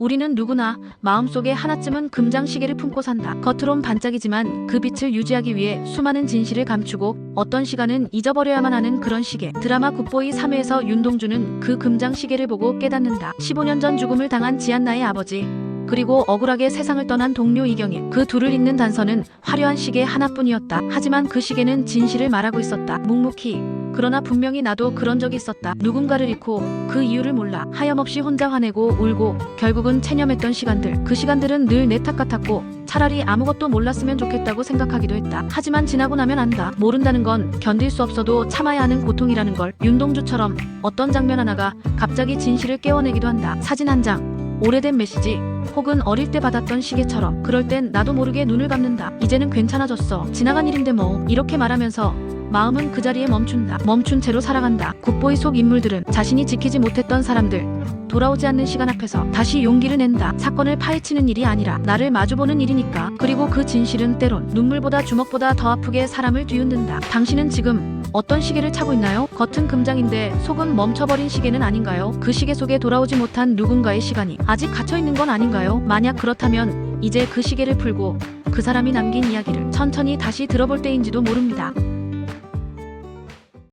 우리는 누구나 마음속에 하나쯤은 금장시계를 품고 산다. 겉으론 반짝이지만 그 빛을 유지하기 위해 수많은 진실을 감추고 어떤 시간은 잊어버려야만 하는 그런 시계. 드라마 굿보이 3회에서 윤동주는 그 금장시계를 보고 깨닫는다. 15년 전 죽음을 당한 지안나의 아버지. 그리고 억울하게 세상을 떠난 동료 이경일. 그 둘을 잇는 단서는 화려한 시계 하나뿐이었다. 하지만 그 시계는 진실을 말하고 있었다. 묵묵히. 그러나 분명히 나도 그런 적이 있었다. 누군가를 잃고 그 이유를 몰라 하염없이 혼자 화내고 울고 결국은 체념했던 시간들. 그 시간들은 늘 내 탓 같았고 차라리 아무것도 몰랐으면 좋겠다고 생각하기도 했다. 하지만 지나고 나면 안다. 모른다는 건 견딜 수 없어도 참아야 하는 고통이라는 걸. 윤동주처럼 어떤 장면 하나가 갑자기 진실을 깨워내기도 한다. 사진 한 장. 오래된 메시지 혹은 어릴 때 받았던 시계처럼 그럴 땐 나도 모르게 눈을 감는다. 이제는 괜찮아졌어. 지나간 일인데 뭐 이렇게 말하면서 마음은 그 자리에 멈춘다. 멈춘 채로 살아간다. 국보의 속 인물들은 자신이 지키지 못했던 사람들, 돌아오지 않는 시간 앞에서 다시 용기를 낸다. 사건을 파헤치는 일이 아니라 나를 마주보는 일이니까. 그리고 그 진실은 때론 눈물보다 주먹보다 더 아프게 사람을 뒤흔든다. 당신은 지금 어떤 시계를 차고 있나요? 겉은 금장인데 속은 멈춰버린 시계는 아닌가요? 그 시계 속에 돌아오지 못한 누군가의 시간이 아직 갇혀 있는 건 아닌가요? 만약 그렇다면 이제 그 시계를 풀고 그 사람이 남긴 이야기를 천천히 다시 들어볼 때인지도 모릅니다.